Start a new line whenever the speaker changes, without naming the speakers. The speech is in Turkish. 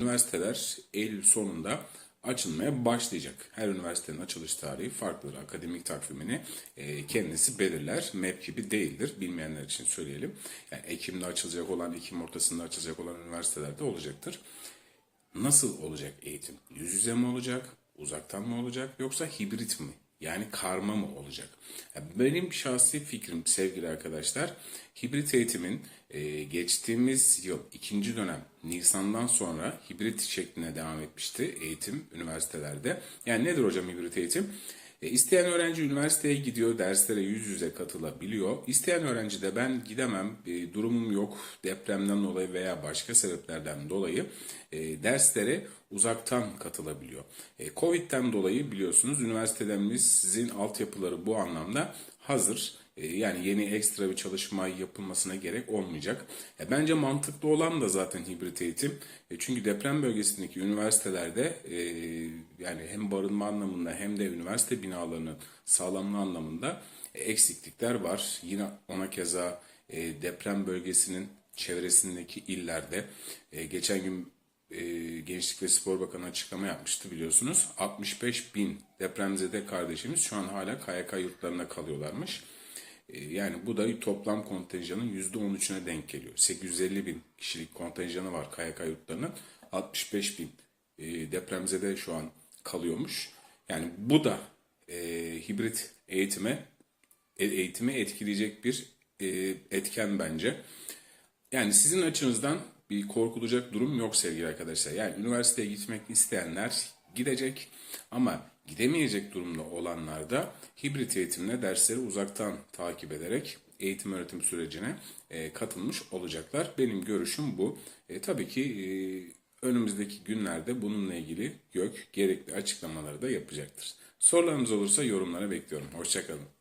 Üniversiteler Eylül sonunda açılmaya başlayacak. Her üniversitenin açılış tarihi farklıdır. Akademik takvimini e, kendisi belirler. MEP gibi değildir. Bilmeyenler için söyleyelim. Yani Ekim'de açılacak olan, Ekim ortasında açılacak olan üniversitelerde olacaktır. Nasıl olacak eğitim? Yüz yüze mi olacak? Uzaktan mı olacak? Yoksa hibrit mi? Yani karma mı olacak? Benim şahsi fikrim sevgili arkadaşlar, hibrit eğitimin e, geçtiğimiz yıl ikinci dönem Nisan'dan sonra hibrit şekline devam etmişti eğitim üniversitelerde. Yani nedir hocam hibrit eğitim? E, isteyen öğrenci üniversiteye gidiyor, derslere yüz yüze katılabiliyor. İsteyen öğrenci de ben gidemem, e, durumum yok depremden dolayı veya başka sebeplerden dolayı e, derslere uzaktan katılabiliyor. E, Covid'den dolayı biliyorsunuz üniversitelerimizin altyapıları bu anlamda hazır. E, Yani yeni ekstra bir çalışma yapılmasına gerek olmayacak. E, Bence mantıklı olan da zaten hibrit eğitim. E, Çünkü deprem bölgesindeki üniversitelerde e, yani hem barınma anlamında hem de üniversite binalarının sağlamlığı anlamında e, eksiklikler var. Yine ona keza e, deprem bölgesinin çevresindeki illerde e, geçen gün e, Gençlik ve Spor Bakanı açıklama yapmıştı biliyorsunuz. 65 bin depremzede kardeşimiz şu an hala KYK yurtlarında kalıyorlarmış. E, yani bu da toplam kontenjanın %13'üne denk geliyor. 850 bin kişilik kontenjanı var KYK yurtlarının. 65 bin e, depremzede şu an kalıyormuş. Yani bu da e, hibrit eğitime e- eğitimi etkileyecek bir e, etken bence. Yani sizin açınızdan bir korkulacak durum yok sevgili arkadaşlar. Yani üniversiteye gitmek isteyenler gidecek ama gidemeyecek durumda olanlar da hibrit eğitimle dersleri uzaktan takip ederek eğitim öğretim sürecine e, katılmış olacaklar. Benim görüşüm bu. E, tabii ki e, önümüzdeki günlerde bununla ilgili GÖK gerekli açıklamaları da yapacaktır. Sorularınız olursa yorumlara bekliyorum. Hoşçakalın.